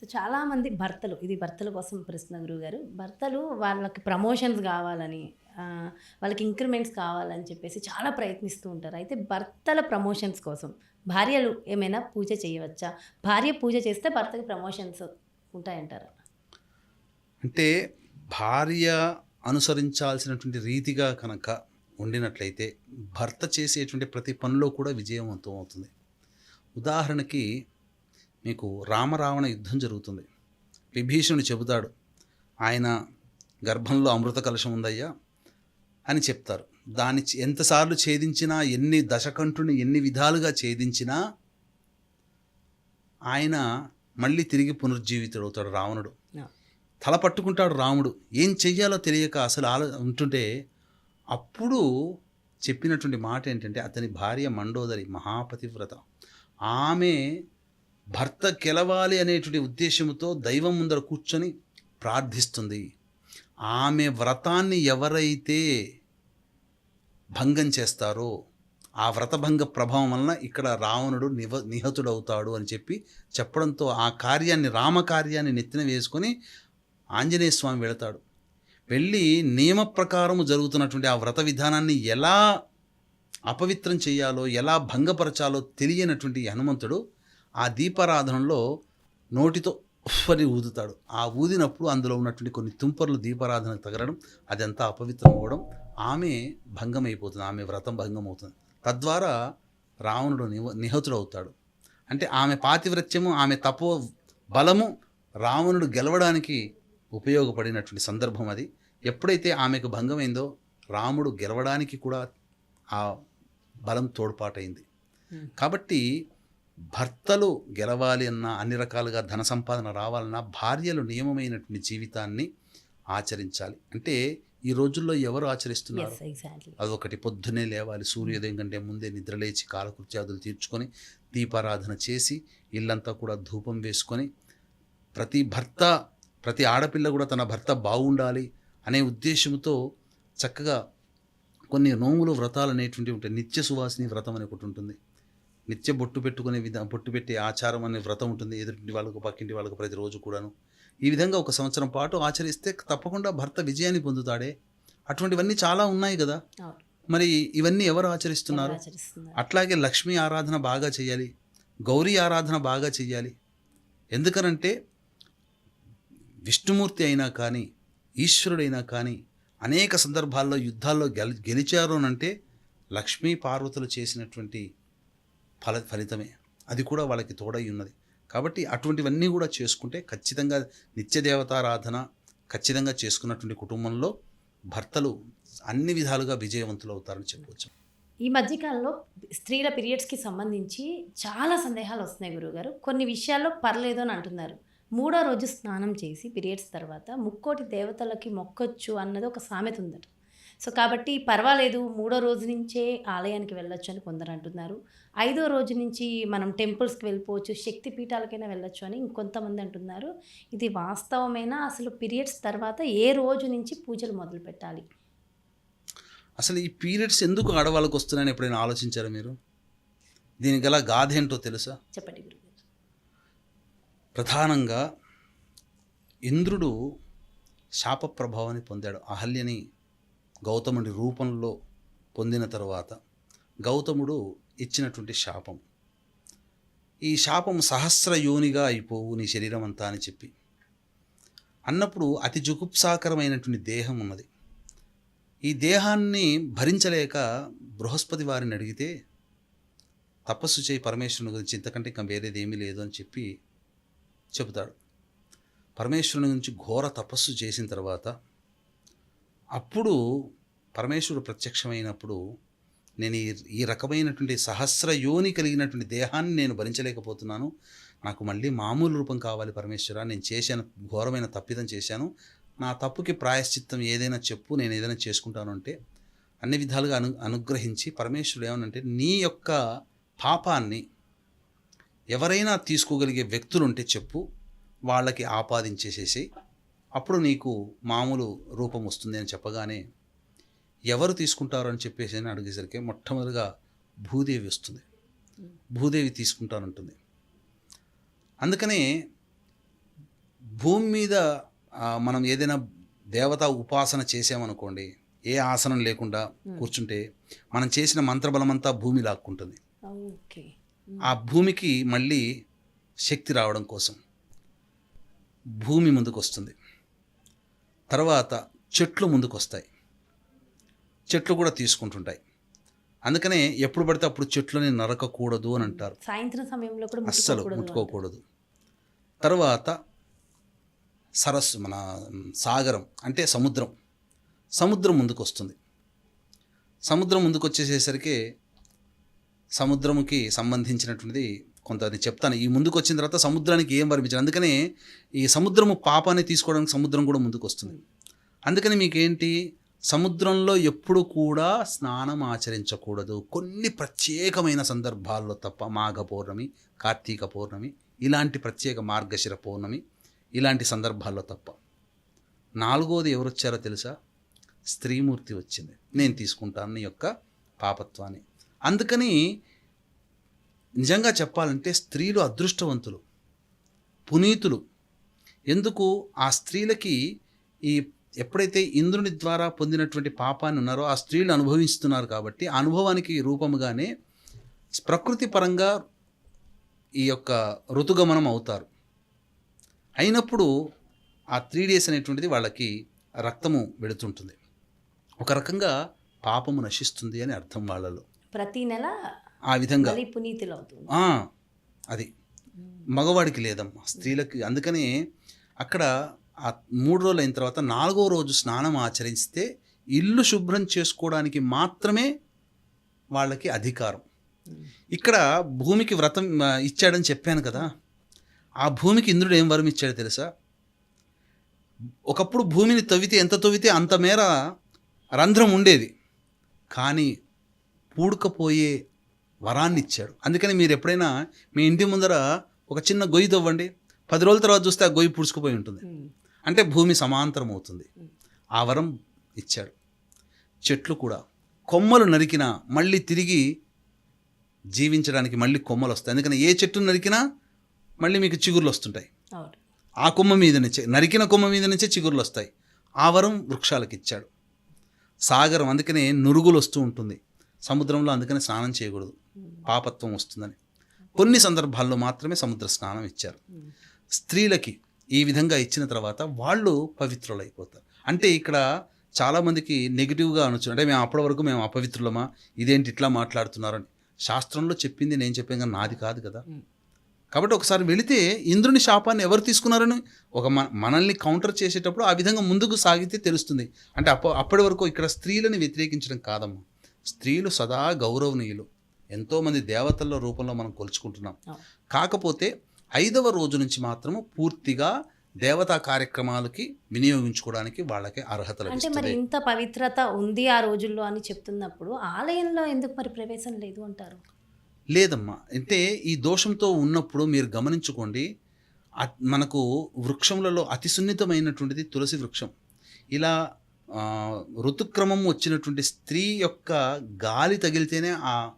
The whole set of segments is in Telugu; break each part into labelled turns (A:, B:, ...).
A: సో చాలామంది భర్తలు ఇది భర్తల కోసం ప్రశ్న గురువు గారు భర్తలు వాళ్ళకి ప్రమోషన్స్ కావాలని వాళ్ళకి ఇంక్రిమెంట్స్ కావాలని చెప్పేసి చాలా ప్రయత్నిస్తూ ఉంటారు. అయితే భర్తల ప్రమోషన్స్ కోసం భార్యలు ఏమైనా పూజ చేయవచ్చా? భార్య పూజ చేస్తే భర్తకి ప్రమోషన్స్ ఉంటాయంటారా?
B: అంటే భార్య అనుసరించాల్సినటువంటి రీతిగా కనుక ఉండినట్లయితే భర్త చేసేటువంటి ప్రతి పనిలో కూడా విజయవంతం అవుతుంది. ఉదాహరణకి మీకు రామరావణ యుద్ధం జరుగుతుంది. విభీషణుడు చెబుతాడు ఆయన గర్భంలో అమృత కలశం ఉందయ్యా అని చెప్తారు. దాన్ని ఎంతసార్లు ఛేదించినా ఎన్ని దశకంఠుని ఎన్ని విధాలుగా ఛేదించినా ఆయన మళ్ళీ తిరిగి పునరుజ్జీవితుడవుతాడు రావణుడు. తల పట్టుకుంటాడు రాముడు. ఏం చెయ్యాలో తెలియక అసలు ఆలో ఉంటుంటే అప్పుడు చెప్పినటువంటి మాట ఏంటంటే అతని భార్య మండోదరి మహాపతివ్రత. ఆమె భర్త గెలవాలి అనేటువంటి ఉద్దేశంతో దైవం ముందర కూర్చొని ప్రార్థిస్తుంది. ఆమె వ్రతాన్ని ఎవరైతే భంగం చేస్తారో ఆ వ్రతభంగ ప్రభావం వలన ఇక్కడ రావణుడు నివ నిహతుడవుతాడు అని చెప్పి చెప్పడంతో ఆ కార్యాన్ని రామకార్యాన్ని నెత్తిన వేసుకొని ఆంజనేయ స్వామి వెళతాడు. వెళ్ళి నియమ ప్రకారము జరుగుతున్నటువంటి ఆ వ్రత విధానాన్ని ఎలా అపవిత్రం చేయాలో ఎలా భంగపరచాలో తెలియనటువంటి హనుమంతుడు ఆ దీపారాధనలో నోటితో అని ఊదుతాడు. ఆ ఊదినప్పుడు అందులో ఉన్నటువంటి కొన్ని తుంపర్లు దీపారాధనకు తగలడం అదంతా అపవిత్రం అవ్వడం ఆమె భంగమైపోతుంది ఆమె వ్రతం భంగం అవుతుంది తద్వారా రావణుడు నిహతుడవుతాడు. అంటే ఆమె పాతివ్రత్యము ఆమె తపో బలము రావణుడు గెలవడానికి ఉపయోగపడినటువంటి సందర్భం అది. ఎప్పుడైతే ఆమెకు భంగమైందో రాముడు గెలవడానికి కూడా ఆ బలం తోడ్పాటైంది. కాబట్టి భర్తలు గెలవాలి అన్నా అన్ని రకాలుగా ధన సంపాదన రావాలన్నా భార్యలు నియమమైనటువంటి జీవితాన్ని ఆచరించాలి. అంటే ఈ రోజుల్లో ఎవరు ఆచరిస్తున్నారు? అదొకటి పొద్దున్నే లేవాలి సూర్యోదయం కంటే ముందే నిద్రలేచి కాలకృత్యాదులు తీర్చుకొని దీపారాధన చేసి ఇల్లంతా కూడా ధూపం వేసుకొని ప్రతి భర్త ప్రతి ఆడపిల్ల కూడా తన భర్త బాగుండాలి అనే ఉద్దేశంతో చక్కగా కొన్ని నోములు వ్రతాలు అనేటువంటివి ఉంటాయి. నిత్య సువాసిని వ్రతం అని ఒకటి ఉంటుంది. నిత్య బొట్టు పెట్టుకునే విధ బొట్టు పెట్టే ఆచారం అనే వ్రతం ఉంటుంది ఎదుటి వాళ్ళకు పక్కింటి వాళ్ళకు ప్రతిరోజు కూడాను. ఈ విధంగా ఒక సంవత్సరం పాటు ఆచరిస్తే తప్పకుండా భర్త విజయాన్ని పొందుతాడే. అటువంటివన్నీ చాలా ఉన్నాయి కదా. మరి ఇవన్నీ ఎవరు ఆచరిస్తున్నారు?
A: ఎవరు ఆచరిస్తున్నారు?
B: అట్లాగే లక్ష్మీ ఆరాధన బాగా చేయాలి గౌరీ ఆరాధన బాగా చేయాలి ఎందుకనంటే విష్ణుమూర్తి అయినా కానీ ఈశ్వరుడైనా కానీ అనేక సందర్భాల్లో యుద్ధాల్లో గెల గెలిచారు అంటే లక్ష్మీ పార్వతులు చేసినటువంటి ఫల ఫలితమే. అది కూడా వాళ్ళకి తోడై ఉన్నది. కాబట్టి అటువంటివన్నీ కూడా చేసుకుంటే ఖచ్చితంగా నిత్యదేవతారాధన ఖచ్చితంగా చేసుకున్నటువంటి కుటుంబంలో భర్తలు అన్ని విధాలుగా విజయవంతులు అవుతారని చెప్పవచ్చు
A: ఈ మధ్యకాలంలో స్త్రీల పీరియడ్స్కి సంబంధించి చాలా సందేహాలు వస్తున్నాయి గురువుగారు. కొన్ని విషయాల్లో పర్లేదు అని అంటున్నారు. మూడో రోజు స్నానం చేసి పీరియడ్స్ తర్వాత ముక్కోటి దేవతలకి మొక్కొచ్చు అన్నది ఒక సామెత ఉందట. సో కాబట్టి పర్వాలేదు మూడో రోజు నుంచే ఆలయానికి వెళ్ళొచ్చు అని కొందరు అంటున్నారు. ఐదో రోజు నుంచి మనం టెంపుల్స్కి వెళ్ళిపోవచ్చు శక్తి పీఠాలకైనా వెళ్ళొచ్చు అని ఇంకొంతమంది అంటున్నారు. ఇది వాస్తవమైనా? అసలు పీరియడ్స్ తర్వాత ఏ రోజు నుంచి పూజలు మొదలు పెట్టాలి?
B: అసలు ఈ పీరియడ్స్ ఎందుకు ఆడవాళ్ళకు వస్తున్నాయని ఎప్పుడైనా ఆలోచించారా మీరు? దీనికి గల గాథ ఏంటో తెలుసా?
A: చెప్పండి గురుగారు
B: ప్రధానంగా ఇంద్రుడు శాప ప్రభావాన్ని పొందాడు. అహల్యని గౌతముడి రూపంలో పొందిన తర్వాత గౌతముడు ఇచ్చినటువంటి శాపం. ఈ శాపం సహస్ర యోనిగా అయిపోవు నీ శరీరం అంతా అని చెప్పి. అన్నప్పుడు అతి జుగుప్సాకరమైనటువంటి దేహం ఉన్నది. ఈ దేహాన్ని భరించలేక బృహస్పతి వారిని అడిగితే తపస్సు చేయి పరమేశ్వరుని గురించి ఇంతకంటే ఇంకా వేరేది ఏమీ లేదు అని చెప్పి చెబుతాడు. పరమేశ్వరుని గురించి ఘోర తపస్సు చేసిన తర్వాత అప్పుడు పరమేశ్వరుడు ప్రత్యక్షమైనప్పుడు నేను ఈ ఈ రకమైనటువంటి సహస్ర యోని కలిగినటువంటి దేహాన్ని నేను భరించలేకపోతున్నాను. నాకు మళ్ళీ మామూలు రూపం కావాలి పరమేశ్వర నేను చేశాను ఘోరమైన తప్పిదం చేశాను. నా తప్పుకి ప్రాయశ్చిత్తం ఏదైనా చెప్పు నేను ఏదైనా చేసుకుంటాను అంటే అన్ని విధాలుగా అను అనుగ్రహించి పరమేశ్వరుడు ఏమనంటే నీ యొక్క పాపాన్ని ఎవరైనా తీసుకోగలిగే వ్యక్తులు ఉంటే చెప్పు వాళ్ళకి ఆపాదించేసేసి అప్పుడు నీకు మామూలు రూపం వస్తుంది అని చెప్పగానే ఎవరు తీసుకుంటారు అని చెప్పేసి అని అడిగేసరికి మొట్టమొదటిగా భూదేవి వస్తుంది. భూదేవి తీసుకుంటానంటుంది. అందుకనే భూమి మీద మనం ఏదైనా దేవతా ఉపాసన చేసామనుకోండి ఏ ఆసనం లేకుండా కూర్చుంటే మనం చేసిన మంత్రబలమంతా భూమి లాక్కుంటుంది. ఆ భూమికి మళ్ళీ శక్తి రావడం కోసం భూమి ముందుకు వస్తుంది తర్వాత చెట్లు ముందుకు వస్తాయి చెట్లు కూడా తీసుకుంటుంటాయి. అందుకనే ఎప్పుడు పడితే అప్పుడు చెట్లని నరకకూడదు అని అంటారు.
A: సాయంత్రం సమయంలో కూడా
B: అస్సలు
A: ముట్టుకోకూడదు.
B: తర్వాత సరస్సు మన సాగరం అంటే సముద్రం. సముద్రం ముందుకు వస్తుంది సముద్రం ముందుకు వచ్చేసేసరికి సముద్రముకి సంబంధించినటువంటిది కొంత అది చెప్తాను. ఈ ముందుకు వచ్చిన తర్వాత సముద్రానికి ఏం వర్మించారు అందుకనే ఈ సముద్రము పాపాన్ని తీసుకోవడానికి సముద్రం కూడా ముందుకు వస్తుంది అందుకని మీకేంటి? సముద్రంలో ఎప్పుడు కూడా స్నానం ఆచరించకూడదు. కొన్ని ప్రత్యేకమైన సందర్భాల్లో తప్ప మాఘ పౌర్ణమి కార్తీక పౌర్ణమి ఇలాంటి ప్రత్యేక మార్గశిర పౌర్ణమి ఇలాంటి సందర్భాల్లో తప్ప. నాలుగోది ఎవరు వచ్చారో తెలుసా? స్త్రీమూర్తి వచ్చింది. నేను తీసుకుంటాను నీ యొక్క పాపత్వాన్ని. అందుకని నిజంగా చెప్పాలంటే స్త్రీలు అదృష్టవంతులు పునీతులు. ఎందుకు? ఆ స్త్రీలకి ఈ ఎప్పుడైతే ఇంద్రుని ద్వారా పొందినటువంటి పాపాన్ని ఉన్నారో ఆ స్త్రీలు అనుభవిస్తున్నారు కాబట్టి ఆ అనుభవానికి రూపముగానే ప్రకృతి పరంగా ఈ యొక్క ఋతుగమనం అవుతారు. అయినప్పుడు ఆ త్రీ డేస్ అనేటువంటిది వాళ్ళకి రక్తము వెళుతుంటుంది. ఒక రకంగా పాపము నశిస్తుంది అని అర్థం వాళ్ళలో.
A: ప్రతి నెల
B: ఆ విధంగా. అది. మగవాడికి లేదమ్మా. స్త్రీలకి అందుకని అక్కడ ఆ మూడు రోజులు అయిన తర్వాత నాలుగో రోజు స్నానం ఆచరిస్తే ఇల్లు శుభ్రం చేసుకోవడానికి మాత్రమే వాళ్ళకి అధికారం. ఇక్కడ భూమికి వ్రతం ఇచ్చాడని చెప్పాను కదా. ఆ భూమికి ఇంద్రుడు ఏం వరం ఇచ్చాడో తెలుసా? ఒకప్పుడు భూమిని తవ్వితే ఎంత తవ్వితే అంత మేర రంధ్రం ఉండేది. కానీ పూడుకపోయే వరాన్ని ఇచ్చాడు అందుకని మీరు ఎప్పుడైనా మీ ఇంటి ముందర ఒక చిన్న గొయ్యి తవ్వండి. పది రోజుల తర్వాత చూస్తే ఆ గొయ్యి పుడుచుకుపోయి ఉంటుంది. అంటే భూమి సమాంతరం అవుతుంది ఆ వరం ఇచ్చాడు. చెట్లు కూడా కొమ్మలు నరికినా మళ్ళీ తిరిగి జీవించడానికి మళ్ళీ కొమ్మలు వస్తాయి. అందుకని ఏ చెట్టు నరికినా మళ్ళీ మీకు చిగుర్లు వస్తుంటాయి. ఆ కొమ్మ మీద నుంచే నరికిన కొమ్మ మీద నుంచే చిగుర్లు వస్తాయి. ఆ వరం వృక్షాలకు ఇచ్చాడు సాగరం అందుకనే నురుగులు వస్తూ ఉంటుంది. సముద్రంలో అందుకని స్నానం చేయకూడదు. పాపత్వం వస్తుందని. కొన్ని సందర్భాల్లో మాత్రమే సముద్ర స్నానం ఇచ్చారు. స్త్రీలకి ఈ విధంగా ఇచ్చిన తర్వాత వాళ్ళు పవిత్రులైపోతారు. అంటే ఇక్కడ చాలామందికి నెగిటివ్గా అనొచ్చు అంటే మేము అప్పటి వరకు మేము అపవిత్రులమా? ఇదేంటి ఇట్లా మాట్లాడుతున్నారని. శాస్త్రంలో చెప్పింది నేను చెప్పాను కానీ నాది కాదు కదా. కాబట్టి ఒకసారి వెళితే ఇంద్రుని శాపాన్ని ఎవరు తీసుకున్నారని ఒక మన మనల్ని కౌంటర్ చేసేటప్పుడు ఆ విధంగా ముందుకు సాగితే తెలుస్తుంది. అంటే అప్ప అప్పటి వరకు ఇక్కడ స్త్రీలని వ్యతిరేకించడం కాదమ్మా. స్త్రీలు సదా గౌరవనీయులు. ఎంతోమంది దేవతల రూపంలో మనం కొలుచుకుంటున్నాం. కాకపోతే ఐదవ రోజు నుంచి మాత్రము పూర్తిగా దేవతా కార్యక్రమాలకి వినియోగించుకోవడానికి వాళ్ళకి అర్హత
A: అంటే మరి ఇంత పవిత్రత ఉంది ఆ రోజుల్లో అని చెప్తున్నప్పుడు ఆలయంలో ఎందుకు మరి ప్రవేశం లేదు అంటారు?
B: లేదమ్మా. అంటే ఈ దోషంతో ఉన్నప్పుడు మీరు గమనించుకోండి మనకు వృక్షములలో అతి సున్నితమైనటువంటిది తులసి వృక్షం. ఇలా ఋతుక్రమం వచ్చినటువంటి స్త్రీ యొక్క గాలి తగిలితేనే ఆ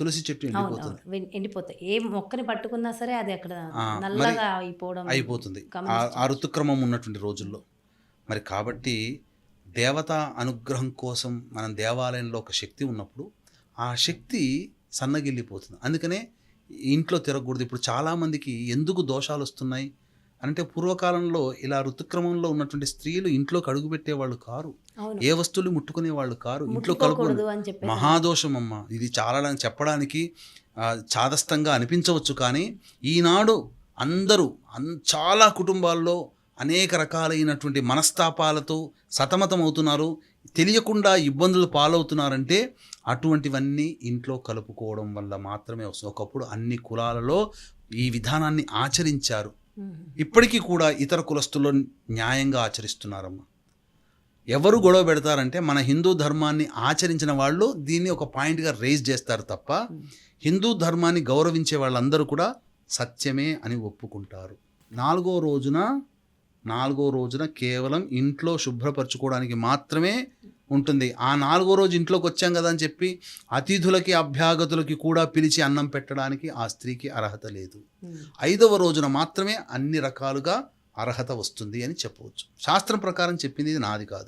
B: తులసి చెట్టు ఎండిపోతుంది.
A: ఎండిపోతాయి. ఏ మొక్కని పట్టుకున్నా సరే అది అక్కడ నల్లగా అయిపోవడం
B: అయిపోతుంది. ఆ- ఋతుక్రమం ఉన్నటువంటి రోజుల్లో. మరి కాబట్టి దేవత అనుగ్రహం కోసం మనం దేవాలయంలో ఒక శక్తి ఉన్నప్పుడు ఆ శక్తి సన్నగిల్లిపోతుంది. అందుకనే ఇంట్లో తిరగకూడదు. ఇప్పుడు చాలామందికి ఎందుకు దోషాలు వస్తున్నాయి? అంటే పూర్వకాలంలో ఇలా ఋతుక్రమంలో ఉన్నటువంటి స్త్రీలు ఇంట్లోకి అడుగుపెట్టేవాళ్ళు కారు. ఏ వస్తువులు ముట్టుకునే వాళ్ళు కారు? ఇంట్లో
A: చెప్పి
B: మహాదోషం అమ్మ ఇది చాలా చెప్పడానికి చాదస్తంగా అనిపించవచ్చు కానీ ఈనాడు అందరూ అన్ చాలా కుటుంబాల్లో అనేక రకాలైనటువంటి మనస్తాపాలతో సతమతమవుతున్నారు. తెలియకుండా ఇబ్బందులు పాలవుతున్నారంటే అటువంటివన్నీ ఇంట్లో కలుపుకోవడం వల్ల మాత్రమే వస్తుంది ఒకప్పుడు అన్ని కులాలలో ఈ విధానాన్ని ఆచరించారు. ఇప్పటికీ కూడా ఇతర కులస్తుల్లో న్యాయంగా ఆచరిస్తున్నారమ్మా. ఎవరు గొడవ పెడతారంటే మన హిందూ ధర్మాన్ని ఆచరించిన వాళ్ళు దీన్ని ఒక పాయింట్గా రేజ్ చేస్తారు తప్ప హిందూ ధర్మాన్ని గౌరవించే వాళ్ళందరూ కూడా సత్యమే అని ఒప్పుకుంటారు. నాలుగో రోజున నాలుగో రోజున కేవలం ఇంట్లో శుభ్రపరచుకోవడానికి మాత్రమే ఉంటుంది. ఆ నాలుగో రోజు ఇంట్లోకి వచ్చాం కదా అని చెప్పి అతిథులకి అభ్యాగతులకి కూడా పిలిచి అన్నం పెట్టడానికి ఆ స్త్రీకి అర్హత లేదు. ఐదవ రోజున మాత్రమే అన్ని రకాలుగా అర్హత వస్తుంది అని చెప్పవచ్చు. శాస్త్రం ప్రకారం చెప్పింది ఇది నాది కాదు.